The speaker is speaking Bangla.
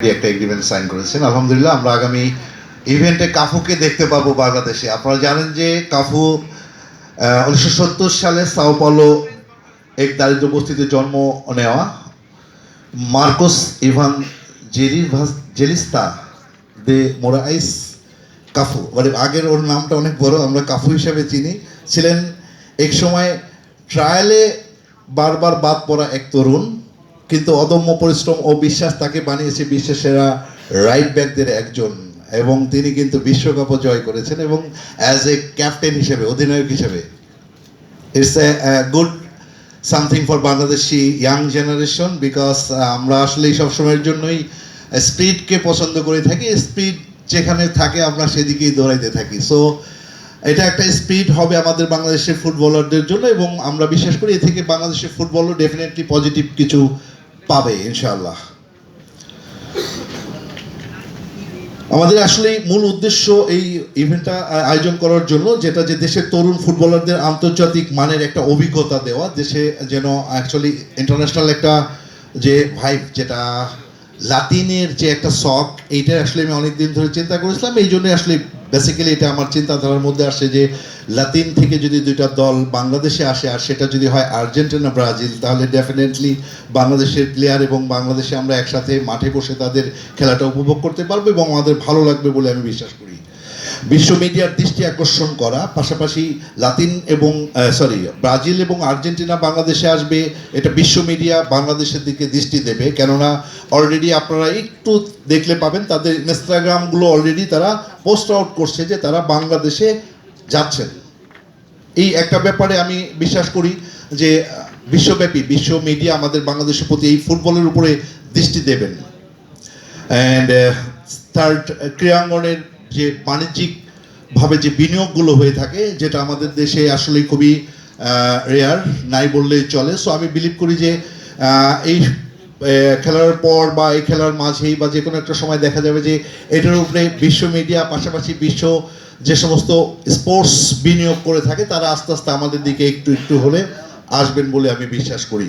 একটা এগ্রিমেন্ট সাইন করেছেন। আলহামদুলিল্লাহ, আমরা আগামী ইভেন্টে কাফুকে দেখতে পাবো বাংলাদেশে। আপনারা জানেন যে কাফু উনিশশো সত্তর সালে সাও পালো এক দারিদ্র বস্তিতে জন্ম নেওয়া। Marcos Evangelista de Morais Cafu. মানে আগের ওর নামটা অনেক বড়, আমরা কাফু হিসেবে চিনি। ছিলেন এক সময় ট্রায়ালে বারবার বাদ পড়া এক তরুণ। কিন্তু অদম্য পরিশ্রম ও বিশ্বাস তাকে বানিয়েছে বিশ্বের সেরা রাইট ব্যাকদের একজন। এবং তিনি কিন্তু বিশ্বকাপও জয় করেছেন এবং অ্যাজ এ ক্যাপ্টেন হিসেবে, অধিনায়ক হিসেবে। It's a good something for Bangladeshi young generation because আমরা আসলে এই সবসময়ের জন্যই স্পিডকে পছন্দ করে থাকি। স্পিড যেখানে থাকে, আমরা সেদিকেই দৌড়াইতে থাকি। সো এটা একটা স্পিড হবে আমাদের বাংলাদেশের ফুটবলারদের জন্য এবং আমরা বিশ্বাস করি এ থেকে বাংলাদেশের ফুটবলও ডেফিনেটলি পজিটিভ কিছু পাবে, ইনশাআল্লাহ। আমাদের আসলে মূল উদ্দেশ্য এই ইভেন্টটা আয়োজন করার জন্য, যেটা যে দেশের তরুণ ফুটবলারদের আন্তর্জাতিক মানের একটা অভিজ্ঞতা দেওয়া, দেশে যেন অ্যাকচুয়ালি ইন্টারন্যাশনাল একটা যে ভাইব যেটা লাতিনের যে একটা শখ এইটা আসলে আমি অনেকদিন ধরে চিন্তা করেছিলাম, এই জন্য আসলে বেসিক্যালি এটা আমার চিন্তাধারার মধ্যে আসে যে লাতিন থেকে যদি দুইটা দল বাংলাদেশে আসে আর সেটা যদি হয় আর্জেন্টিনা ব্রাজিল তাহলে ডেফিনেটলি বাংলাদেশের প্লেয়ার এবং বাংলাদেশে আমরা একসাথে মাঠে বসে তাদের খেলাটা উপভোগ করতে পারব এবং আমাদের ভালো লাগবে বলে আমি বিশ্বাস করি। বিশ্ব মিডিয়ার দৃষ্টি আকর্ষণ করা, পাশাপাশি লাতিন এবং সরি ব্রাজিল এবং আর্জেন্টিনা বাংলাদেশে আসবে, এটা বিশ্ব মিডিয়া বাংলাদেশের দিকে দৃষ্টি দেবে। কেননা অলরেডি আপনারা একটু দেখলে পাবেন, তাদের ইনস্টাগ্রামগুলো অলরেডি তারা পোস্ট আউট করছে যে তারা বাংলাদেশে যাচ্ছেন। এই একটা ব্যাপারে আমি বিশ্বাস করি যে, বিশ্বব্যাপী, বিশ্ব মিডিয়া আমাদের বাংলাদেশের প্রতি এই ফুটবলের উপরে দৃষ্টি দেবেন। অ্যান্ড থার্ড ক্রীড়াঙ্গনের যে বাণিজ্যিকভাবে যে বিনিয়োগগুলো হয়ে থাকে, যেটা আমাদের দেশে আসলে খুবই রেয়ার নাই বললেই চলে। সো আমি বিলিভ করি যে এই খেলার পর বা এই খেলার মাঝেই বা যে কোনো একটা সময় দেখা যাবে যে এটার উপরে বিশ্ব মিডিয়া পাশাপাশি বিশ্ব যে সমস্ত স্পোর্টস বিনিয়োগ করে থাকে, তারা আস্তে আস্তে আমাদের দিকে একটু একটু হলে আসবেন বলে আমি বিশ্বাস করি।